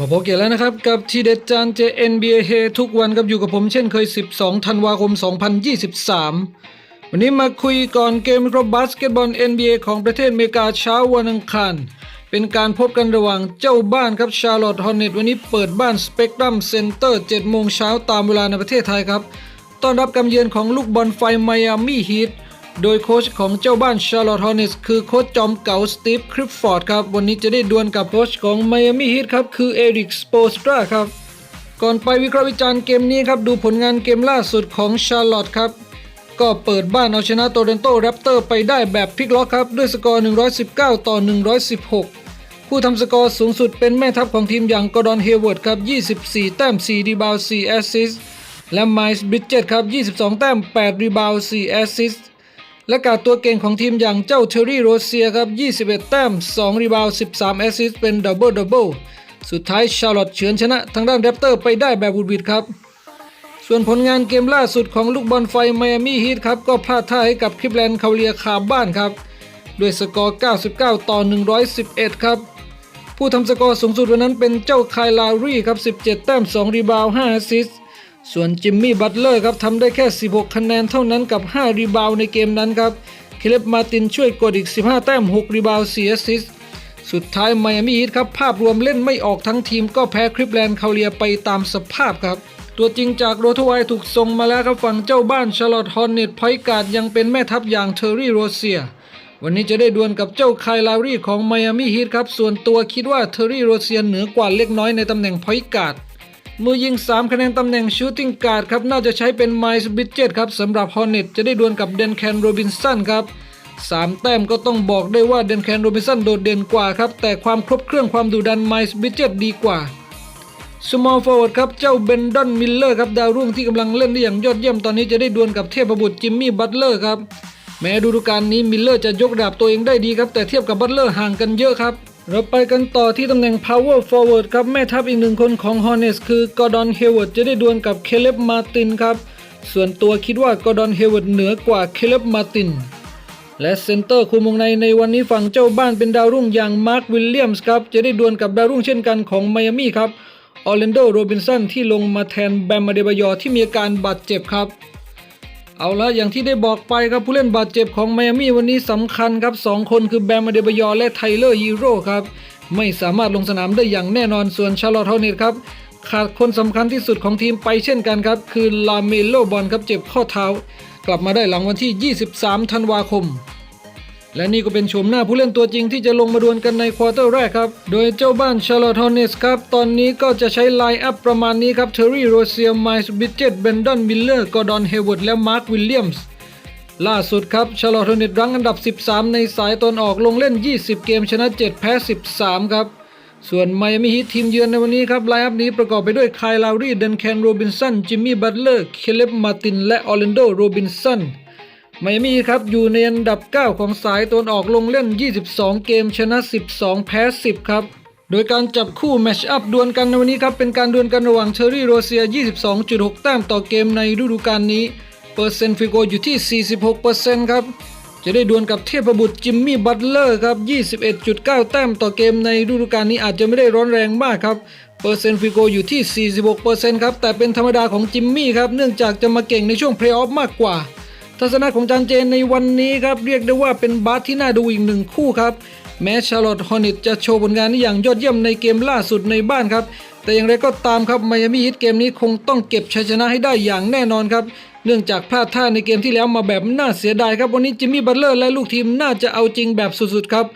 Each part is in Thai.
มาพบกันแล้วนะครับ กับทีเด็ดจานเจ NBA เฮทุกวันครับอยู่กับผมเช่นเคย 12 ธันวาคม 2023 วันนี้มาคุยก่อนเกมวิเคราะห์บาสเกตบอล NBA ของประเทศอเมริกาเช้าวันอังคาร เป็นการพบกันระหว่างเจ้าบ้านครับชาร์ลอตฮอร์เนตวันนี้เปิดบ้านสเปกตรัมเซ็นเตอร์7โมงเช้าตามเวลาในประเทศไทยครับ ต้อนรับการเยือนของลูกบอลไฟไมอามี่ฮีท โดยโค้ชของเจ้าบ้านชาร์ลอตฮอร์เนสคือโค้ชจอมเก่าสตีฟคริปฟอร์ดครับ วันนี้จะได้ดวลกับโค้ชของไมอามี่ฮีทครับ คือเอริกสโปสตราครับ ก่อนไปวิเคราะห์วิจารณ์เกมนี้ครับ ดูผลงานเกมล่าสุดของชาร์ลอตครับ ก็เปิดบ้านเอาชนะโตเรนโตแรปเตอร์ไปได้แบบพลิกล็อกครับ ด้วยสกอร์ 119 ต่อ 116ผู้ทำสกอร์สูงสุดเป็นแม่ทัพของทีมอย่างกอร์ดอนเฮเวิร์ดครับ 24 แต้ม 4 รีบาว 4 แอสซิสและไมล์บริดเจตครับ 22 แต้ม 8 รีบาว 4 แอสซิสต์ และกาดตัวเก่งของทีมอย่างเจ้าเทอรี่โรเซียครับ 21 แต้ม 2 รีบาวด์13 แอสซิสต์เป็นดับเบิลดับเบิลสุดท้ายชาร์ลอตเฉือนชนะทางด้านแรปเตอร์ไปได้แบบบุดบิดครับ ส่วนผลงานเกมล่าสุดของลูกบอลไฟไมอามี่ฮีทครับ ก็พลาดท่าให้กับคลิปแลนด์คาเลียคาบ้านครับ ด้วยสกอร์ 99 ต่อ 111 ครับ ผู้ทำสกอร์สูงสุดวันนั้นเป็นเจ้าคายลารี่ครับ 17 แต้ม 2 รีบาวด์5แอสซิสต์ ส่วนจิมมี่บัตเลอร์ครับทำได้แค่ 16 คะแนนเท่านั้นกับ 5 รีบาวในเกมนั้นครับ เคเลบมาตินช่วยกดอีก 15 แต้ม 6 รีบาว4แอสซิสสุดท้ายไมอามี่ฮีทครับภาพรวมเล่นไม่ออกทั้งทีมก็แพ้คลิปแลนด์คาเลียไปตามสภาพครับ ตัวจริงจากโรทไวถูกส่งมาแล้วครับฝั่งเจ้าบ้านชาร์ลอตฮอนเน็ตพอยการ์ดยังเป็นแม่ทัพอย่างเทอร์รี่โรเซียวันนี้จะได้ดวลกับเจ้าไคลลารี่ของไมอามี่ฮีทครับ ส่วนตัวคิดว่าเทอร์รี่โรเซียเหนือกว่าเล็กน้อยในตำแหน่งพอยการ์ด มือยิง 3 คะแนนตำแหน่งชูตติ้งการ์ดครับน่าจะใช้เป็นไมซ์บิ d เจตครับสำหรับฮอร์เน็ตจะได้ดวลกับเดนแคนโรบินสันครับ3 แต้มก็ต้องบอกได้ว่าเดนแคนโรบินสันโดดเด่นกว่าครับแต่ความครบเครื่องความดุดันไมซ์บิ d เจตดีกว่า small forward ครับเจ้าเบนดอนมิลเลอร์ครับดาวรุ่งที่กำลังเล่นได้อย่างยอดเยี่ยมตอนนี้จะได้ดวลกับเทพบุตรจิมมี่บัตเลอร์ครับแม้ฤดูกาลนี้มิลเลอร์จะยกดับตัวเองได้ดีครับแต่เทียบกับบัตเลอร์ห่างกันเยอะครับ เราไปกันต่อที่ตำแหน่ง power forward ครับ แม่ทัพอีกหนึ่งคนของ Hornets คือกอร์ดอนเฮเวิร์ดจะได้ดวลกับเคเลบมาตินครับ ส่วนตัวคิดว่ากอร์ดอนเฮเวิร์ดเหนือกว่าเคเลบมาติน และเซนเตอร์คุมวงในในวันนี้ฝั่งเจ้าบ้านเป็นดาวรุ่งอย่างมาร์ควิลเลียมส์ครับ จะได้ดวลกับดาวรุ่งเช่นกันของไมอามี่ครับออร์แลนโดโรบินสันที่ลงมาแทนแบมมาเดบายอที่มีอาการบาดเจ็บครับ เอาละอย่างที่ได้บอกไปครับผู้เล่นบาดเจ็บของไมอามี่วันนี้สำคัญครับสองคนคือแบมมาเดบยอและไทเลอร์ฮีโร่ครับ ไม่สามารถลงสนามได้อย่างแน่นอนส่วนชาร์ลอตเทนเนตครับ ขาดคนสำคัญที่สุดของทีมไปเช่นกันครับ คือลาเมโลบอลครับเจ็บข้อเท้ากลับมาได้หลังวันที่ 23 ธันวาคม และนี่ก็เป็นโฉมหน้าผู้เล่นตัวจริงที่จะลงมาดวลกันในควอเตอร์แรกครับ โดยเจ้าบ้านชาร์ลอตฮอร์เนสครับ ตอนนี้ก็จะใช้ไลน์อัพประมาณนี้ครับเทอร์รี่โรเซียไมส์บิ d เจตเบนดอนมิลเลอร์กอร์ดอนเฮเวิร์ดและมาร์ควิลเลียมส์ล่าสุดครับชาร์ลอตฮอร์เนตรั้งอันดับ 13 ในสายตอนออกลงเล่น 20 เกมชนะ 7 แพ้ 13 ครับ ส่วนไมอามี่ฮีททีมเยือนในวันนี้ครับไลน์อัพนี้ประกอบไปด้วยคายลาวรีเดนแคนโรบินสันจิมมี่บัตเลอร์เคเลบมาตินและออร์แลนโดโรบินสัน ไมอามี่ครับอยู่ในอันดับ 9 ของสายตนออกลงเล่น 22 เกมชนะ 12 แพ้ 10 ครับ โดยการจับคู่แมชอัพดวลกันในวันนี้ครับ เป็นการดวลกันระหว่างเทอร์รี่โรเซีย 22.6 แต้มต่อเกมในฤดูกาลนี้ เปอร์เซ็นต์ฟิโกอยู่ที่ 46%ครับ จะได้ดวลกับเทพบุตรจิมมี่บัตเลอร์ครับ 21.9 แต้มต่อเกมในฤดูกาลนี้อาจจะไม่ได้ร้อนแรงมากครับเปอร์เซ็นต์ฟิโกอยู่ที่ 46%ครับแต่เป็นธรรมดาของจิมมี่ครับเนื่องจากจะมาเก่งในช่วงเพลย์ออฟมากกว่า ทัศนะของจานเจนในวันนี้ครับเรียกได้ว่าเป็นบาสที่น่าดูอีกหนึ่งคู่ครับ แม้ชาร์ลอตฮอร์เน็ตจะโชว์ผลงานอย่างยอดเยี่ยมในเกมล่าสุดในบ้านครับ แต่อย่างไรก็ตามครับไมอามี่ฮิตเกมนี้คงต้องเก็บชัยชนะให้ได้อย่างแน่นอนครับเนื่องจากพลาดท่าในเกมที่แล้วมาแบบน่าเสียดายครับวันนี้จิมมี่บัตเลอร์และลูกทีมน่าจะเอาจริงแบบสุดๆครับ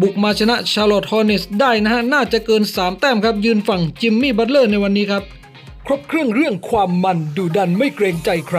บุกมาชนะชาร์ลอตฮอร์เนตได้นะฮะน่าจะเกิน 3 แต้มครับยืนฝั่งจิมมี่บัตเลอร์ในวันนี้ครับครบเครื่องเรื่องความมันดูดันไม่เกรงใจใคร